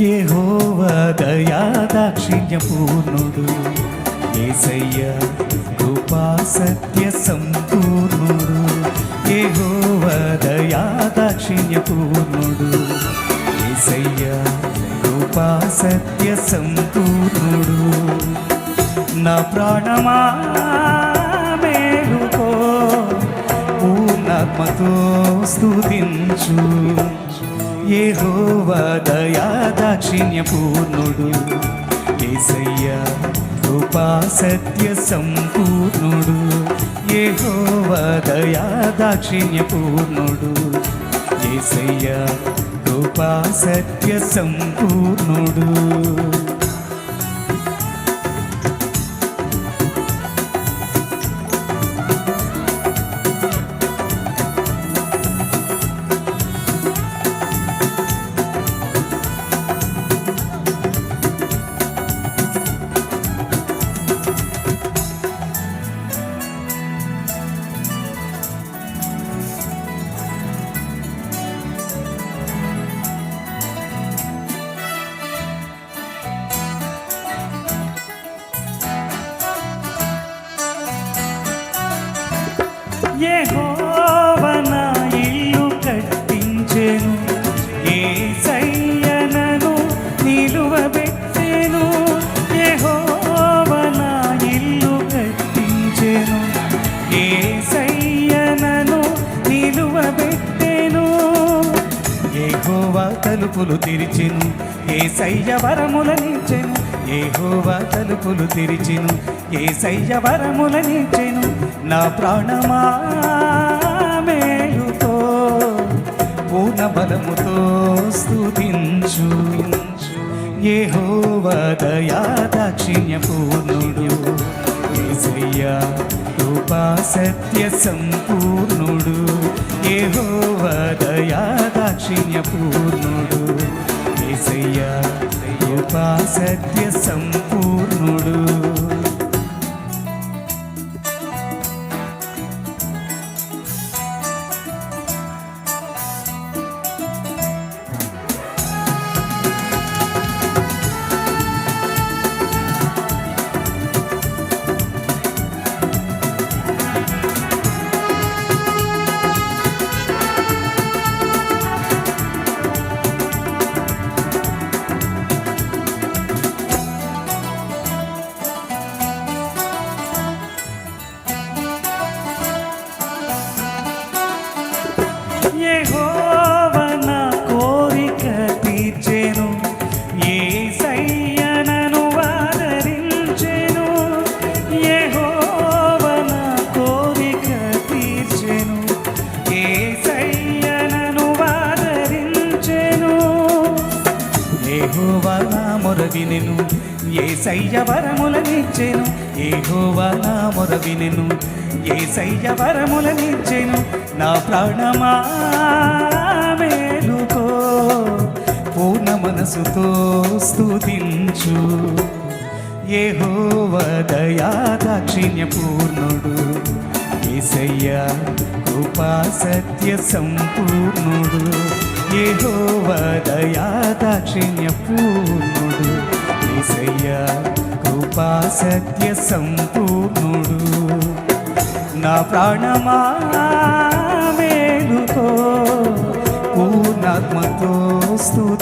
యెహోవా దయా దాక్షిణ్య పూర్ణుడు ఏసయ్య కృపా సత్య సంపూర్ణుడు యెహోవా దయా దాక్షిణ్య పూర్ణుడు ఏసయ్య కృపా సత్య సంపూర్ణుడు నా ప్రాణమా మేలుకో పూర్ణాత్మతో స్తుతించు. యెహోవా దయా దాక్షిణ్య పూర్ణుడు ఏసయ్య కృపా సత్య సంపూర్ణుడు యెహోవా దయా దాక్షిణ్య పూర్ణుడు ఏసయ్య కృపా సత్య సంపూర్ణుడు యెహోవన ఇల్లు కట్టించెను. యేసయ్యనను నిలువబెట్టెను. యెహోవన ఇల్లు కట్టించెను. యేసయ్యనను నిలువబెట్టెను. యెహోవా తలుపులు తెరిచెను. ఏసయ్య వరములనిచ్చెను. ఏహోవా తలుపులు తెరిచెను ఏసయ్య వరములనిచ్చెను నా ప్రాణమా మేలుతో పూర్ణ బలముతో స్థుతించు ఏహోవా దయా దాక్షిణ్య పూర్ణుడు ఏసయ్యా కృపా సత్య సంపూర్ణుడు. ఏహోవా దయా దాక్షిణ్య పూర్ణుడు ఏసయ్యా కృపా సత్య సంపూ యెహోవన యెహోవా నా మొర వినెను ఏసయ్య వరములనిచ్చెను యెహోవా నా మొర వినెను ఏసయ్య వరములనిచ్చెను నా ప్రాణమా మేలుకో పూర్ణ మనసుతో స్తుతించు. యెహోవా దయా దాక్షిణ్య పూర్ణుడు ఏసయ్య కృపా సత్య సంపూర్ణుడు. యెహోవా దయా దాక్షిణ్య పూర్ణుడు ఏసయ్య కృపా సత్య సంపూర్ణుడు నా ప్రాణమా మేలుకో పూర్ణాత్మతో స్తుతించు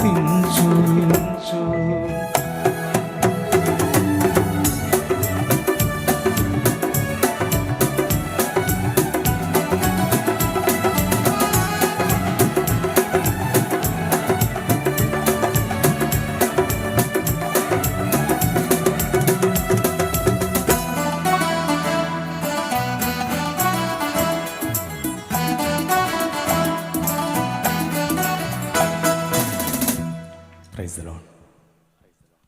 The Lord.